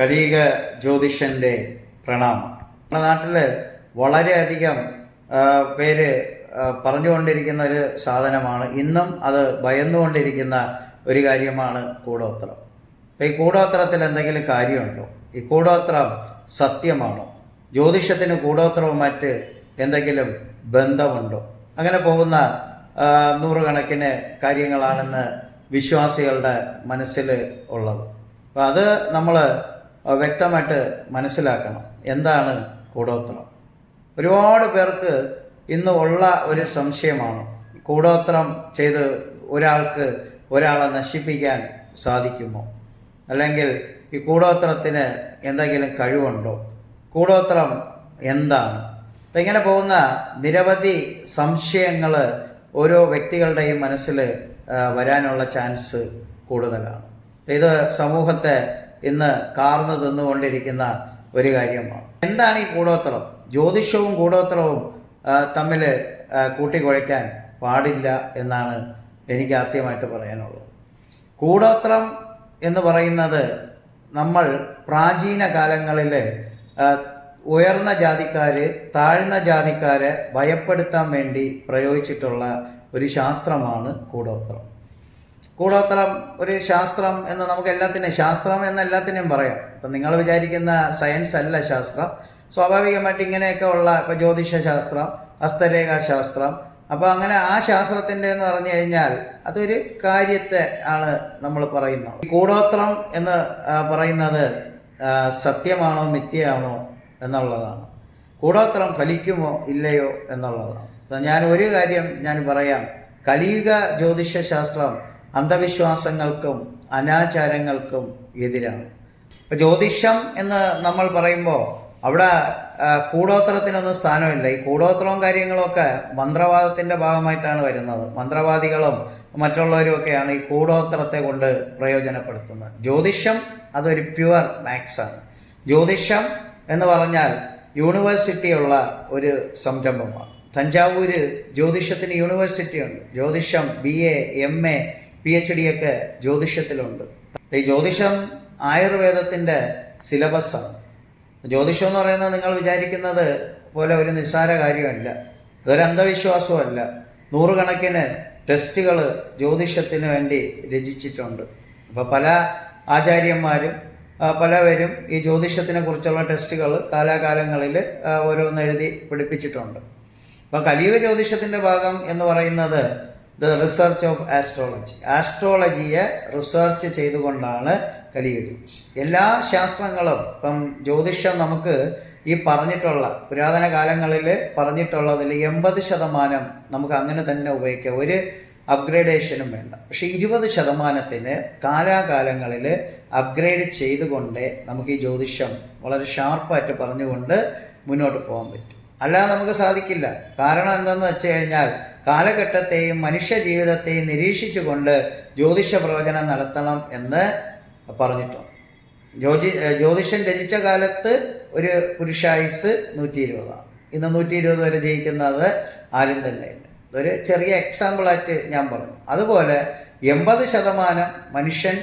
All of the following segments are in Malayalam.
കലിയുക ജ്യോതിഷന്റെ പ്രണാമം. നമ്മുടെ നാട്ടിൽ വളരെയധികം പേര് പറഞ്ഞുകൊണ്ടിരിക്കുന്ന ഒരു സാധനമാണ്. ഇന്നും അത് ഭയന്നുകൊണ്ടിരിക്കുന്ന ഒരു കാര്യമാണ് കൂടോത്രം. അപ്പോൾ ഈ കൂടോത്രത്തിൽ എന്തെങ്കിലും കാര്യമുണ്ടോ? ഈ കൂടോത്രം സത്യമാണോ? ജ്യോതിഷത്തിന് കൂടോത്രവും മറ്റ് എന്തെങ്കിലും ബന്ധമുണ്ടോ? അങ്ങനെ പോകുന്ന നൂറുകണക്കിന് കാര്യങ്ങളാണെന്ന് വിശ്വാസികളുടെ മനസ്സിൽ ഉള്ളത്. അപ്പോൾ അത് നമ്മൾ വ്യക്തമായിട്ട് മനസ്സിലാക്കണം. എന്താണ് കൂടോത്രം? ഒരുപാട് പേർക്ക് ഇന്ന് ഉള്ള ഒരു സംശയമാണ്. കൂടോത്രം ചെയ്ത് ഒരാൾക്ക് ഒരാളെ നശിപ്പിക്കാൻ സാധിക്കുമോ? അല്ലെങ്കിൽ ഈ കൂടോത്രത്തിന് എന്തെങ്കിലും കഴിവുണ്ടോ? കൂടോത്രം എന്താണ്? അപ്പം ഇങ്ങനെ പോകുന്ന നിരവധി സംശയങ്ങൾ ഓരോ വ്യക്തികളുടെയും മനസ്സിൽ വരാനുള്ള ചാൻസ് കൂടുതലാണ്. ഇത് സമൂഹത്തെ ഇന്ന് കാർന്നു തിന്നുകൊണ്ടിരിക്കുന്ന ഒരു കാര്യമാണ്. എന്താണ് ഈ കൂടോത്രം? ജ്യോതിഷവും കൂടോത്രവും തമ്മിൽ കൂട്ടിക്കുഴയ്ക്കാൻ പാടില്ല എന്നാണ് എനിക്ക് ആദ്യമായിട്ട് പറയാനുള്ളത്. കൂടോത്രം എന്ന് പറയുന്നത് നമ്മൾ പ്രാചീന കാലങ്ങളിൽ ഉയർന്ന ജാതിക്കാർ താഴ്ന്ന ജാതിക്കാരെ ഭയപ്പെടുത്താൻ വേണ്ടി പ്രയോഗിച്ചിട്ടുള്ള ഒരു ശാസ്ത്രമാണ് കൂടോത്രം. കൂടോത്രം ഒരു ശാസ്ത്രം എന്ന് നമുക്ക് എല്ലാത്തിനും ശാസ്ത്രം എന്ന് എല്ലാത്തിനെയും പറയാം. ഇപ്പം നിങ്ങൾ വിചാരിക്കുന്ന സയൻസ് അല്ല ശാസ്ത്രം. സ്വാഭാവികമായിട്ട് ഇങ്ങനെയൊക്കെ ഉള്ള ഇപ്പം ജ്യോതിഷശാസ്ത്രം ശാസ്ത്രം ഹസ്തരേഖാ ശാസ്ത്രം. അപ്പോൾ അങ്ങനെ ആ ശാസ്ത്രത്തിന്റെ എന്ന് പറഞ്ഞു കഴിഞ്ഞാൽ അതൊരു കാര്യത്തെ ആണ് നമ്മൾ പറയുന്നത്. കൂടോത്രം എന്ന് പറയുന്നത് സത്യമാണോ മിഥ്യയാണോ എന്നുള്ളതാണ്. കൂടോത്രം ഫലിക്കുമോ ഇല്ലയോ എന്നുള്ളതാണ്. ഞാൻ ഒരു കാര്യം ഞാൻ പറയാം. കലിയുഗ ജ്യോതിഷ ശാസ്ത്രം അന്ധവിശ്വാസങ്ങൾക്കും അനാചാരങ്ങൾക്കും എതിരാണ്. ഇപ്പം ജ്യോതിഷം എന്ന് നമ്മൾ പറയുമ്പോൾ അവിടെ കൂടോത്രത്തിനൊന്നും സ്ഥാനമില്ല. ഈ കൂടോത്രവും കാര്യങ്ങളൊക്കെ മന്ത്രവാദത്തിന്റെ ഭാഗമായിട്ടാണ് വരുന്നത്. മന്ത്രവാദികളും മറ്റുള്ളവരുമൊക്കെയാണ് ഈ കൂടോത്രത്തെ കൊണ്ട് പ്രയോജനപ്പെടുത്തുന്നത്. ജ്യോതിഷം അതൊരു പ്യുവർ മാത്സാണ് ജ്യോതിഷം എന്ന് പറഞ്ഞാൽ യൂണിവേഴ്സിറ്റിയുള്ള ഒരു സംരംഭമാണ്. തഞ്ചാവൂര് ജ്യോതിഷത്തിന് യൂണിവേഴ്സിറ്റി ഉണ്ട് ജ്യോതിഷം B A M A P H D ഒക്കെ ജ്യോതിഷത്തിലുണ്ട്. ഈ ജ്യോതിഷം ആയുർവേദത്തിന്റെ സിലബസാണ്. ജ്യോതിഷം എന്ന് പറയുന്നത് നിങ്ങൾ വിചാരിക്കുന്നത് പോലെ ഒരു നിസ്സാര കാര്യമല്ല. അതൊരു അന്ധവിശ്വാസമല്ല നൂറുകണക്കിന് ടെസ്റ്റുകൾ ജ്യോതിഷത്തിന് വേണ്ടി രചിച്ചിട്ടുണ്ട്. അപ്പോൾ പല ആചാര്യന്മാരും പലവരും ഈ ജ്യോതിഷത്തിനെ കുറിച്ചുള്ള ടെസ്റ്റുകൾ കാലാകാലങ്ങളിൽ ഓരോന്ന് എഴുതി പിടിപ്പിച്ചിട്ടുണ്ട് അപ്പോൾ കലിയുഗ ജ്യോതിഷത്തിന്റെ ഭാഗം എന്ന് പറയുന്നത് ദ റിസർച്ച് ഓഫ് ആസ്ട്രോളജി ആസ്ട്രോളജിയെ റിസർച്ച് ചെയ്തുകൊണ്ടാണ് കലിയുഗ ജ്യോതിഷം എല്ലാ ശാസ്ത്രങ്ങളും ഇപ്പം ജ്യോതിഷം നമുക്ക് ഈ പറഞ്ഞിട്ടുള്ള പുരാതന കാലങ്ങളിൽ പറഞ്ഞിട്ടുള്ളതിൽ എൺപത് ശതമാനം നമുക്ക് അങ്ങനെ തന്നെ ഉപയോഗിക്കാം. ഒരു അപ്ഗ്രേഡേഷനും വേണ്ട. പക്ഷേ ഇരുപത് ശതമാനത്തിന് കാലാകാലങ്ങളിൽ അപ്ഗ്രേഡ് ചെയ്തുകൊണ്ട് നമുക്ക് ഈ ജ്യോതിഷം വളരെ ഷാർപ്പായിട്ട് പറഞ്ഞുകൊണ്ട് മുന്നോട്ട് പോകാൻ പറ്റും. അല്ലാതെ നമുക്ക് സാധിക്കില്ല. കാരണം എന്തെന്ന് വെച്ച് കഴിഞ്ഞാൽ കാലഘട്ടത്തെയും മനുഷ്യ ജീവിതത്തെയും നിരീക്ഷിച്ചുകൊണ്ട് ജ്യോതിഷ പ്രവചനം നടത്തണം എന്ന് പറഞ്ഞിട്ടുണ്ട്. ജ്യോതി ജ്യോതിഷൻ രചിച്ച കാലത്ത് ഒരു പുരുഷായുസ് നൂറ്റി ഇരുപതാണ് ഇന്ന് നൂറ്റി ഇരുപത് വരെ ജയിക്കുന്നത് ആരും തന്നെ ഉണ്ട് ഒരു ചെറിയ എക്സാമ്പിളായിട്ട് ഞാൻ പറഞ്ഞു. അതുപോലെ എൺപത് ശതമാനം മനുഷ്യൻ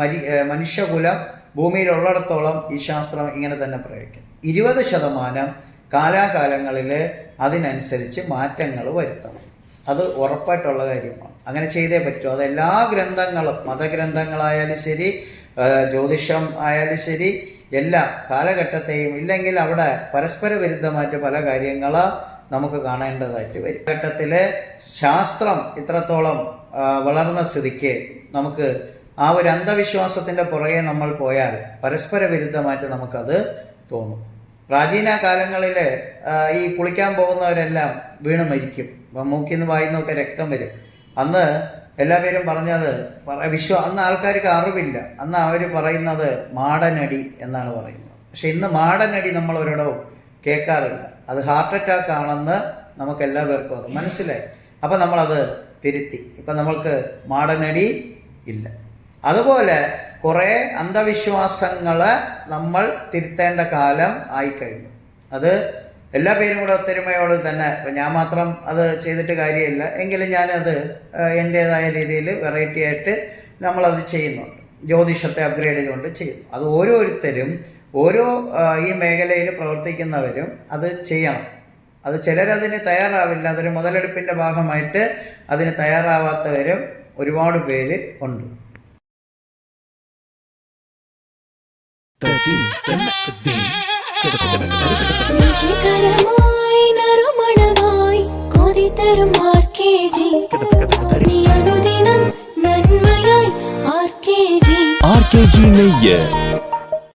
മരി മനുഷ്യകുലം ഭൂമിയിലുള്ളിടത്തോളം ഈ ശാസ്ത്രം ഇങ്ങനെ തന്നെ പ്രയോഗിക്കും. ഇരുപത് ശതമാനം കാലാകാലങ്ങളിൽ അതിനനുസരിച്ച് മാറ്റങ്ങൾ വരുത്തണം. അത് ഉറപ്പായിട്ടുള്ള കാര്യമാണ്. അങ്ങനെ ചെയ്തേ പറ്റൂ. അത് എല്ലാ ഗ്രന്ഥങ്ങളും മതഗ്രന്ഥങ്ങളായാലും ശരി ജ്യോതിഷം ആയാലും ശരി എല്ലാ കാലഘട്ടത്തെയും ഇല്ലെങ്കിൽ അവിടെ പരസ്പര വിരുദ്ധമായിട്ട് പല കാര്യങ്ങൾ നമുക്ക് കാണേണ്ടതായിട്ട് വരും. ഘട്ടത്തിലെ ശാസ്ത്രം ഇത്രത്തോളം വളർന്ന സ്ഥിതിക്ക് നമുക്ക് ആ ഒരു അന്ധവിശ്വാസത്തിന്റെ പുറകെ നമ്മൾ പോയാൽ പരസ്പര വിരുദ്ധമായിട്ട് നമുക്കത് തോന്നും. പ്രാചീന കാലങ്ങളിൽ ഈ കുളിക്കാൻ പോകുന്നവരെല്ലാം വീണ് മരിക്കും. നിന്ന് വായിന്നൊക്കെ രക്തം വരും. അന്ന് എല്ലാവരും പറഞ്ഞത് പറ- വിശ്വ അന്ന് ആൾക്കാർക്ക് അറിവില്ല. അന്ന് അവർ പറയുന്നത് മാടനടി എന്നാണ് പറയുന്നത്. പക്ഷെ ഇന്ന് മാടനടി നമ്മൾ ഒരിടവും കേൾക്കാറില്ല. അത് ഹാർട്ട് അറ്റാക്ക് ആണെന്ന് നമുക്ക് എല്ലാ പേർക്കും അത് മനസ്സിലായി. അപ്പം നമ്മളത് തിരുത്തി. ഇപ്പം നമ്മൾക്ക് മാടനടി ഇല്ല. അതുപോലെ കുറേ അന്ധവിശ്വാസങ്ങളെ നമ്മൾ തിരുത്തേണ്ട കാലം ആയിക്കഴിഞ്ഞു. അത് എല്ലാ പേരും കൂടെ ഒത്തൊരുമയോട് തന്നെ ഞാൻ മാത്രം അത് ചെയ്തിട്ട് കാര്യമില്ല. എങ്കിലും ഞാനത് എന്റേതായ രീതിയിൽ വെറൈറ്റി ആയിട്ട് നമ്മളത് ചെയ്യുന്നുണ്ട്. ജ്യോതിഷത്തെ അപ്ഗ്രേഡ് ചെയ്തുകൊണ്ട് ചെയ്യുന്നു. അത് ഓരോരുത്തരും ഓരോ ഈ മേഖലയിൽ പ്രവർത്തിക്കുന്നവരും അത് ചെയ്യണം. അത് ചിലരതിന് തയ്യാറാവില്ല. അതൊരു മുതലെടുപ്പിന്റെ ഭാഗമായിട്ട് അതിന് തയ്യാറാവാത്തവരും ഒരുപാട് പേര് ഉണ്ട്. கரமாய் நறுமணமாய் கொதி தரும் ஆர்கேஜி நீ அனுதினம் நன்மையாய் ஆர்கேஜி ஆர்கேஜி நெய்ய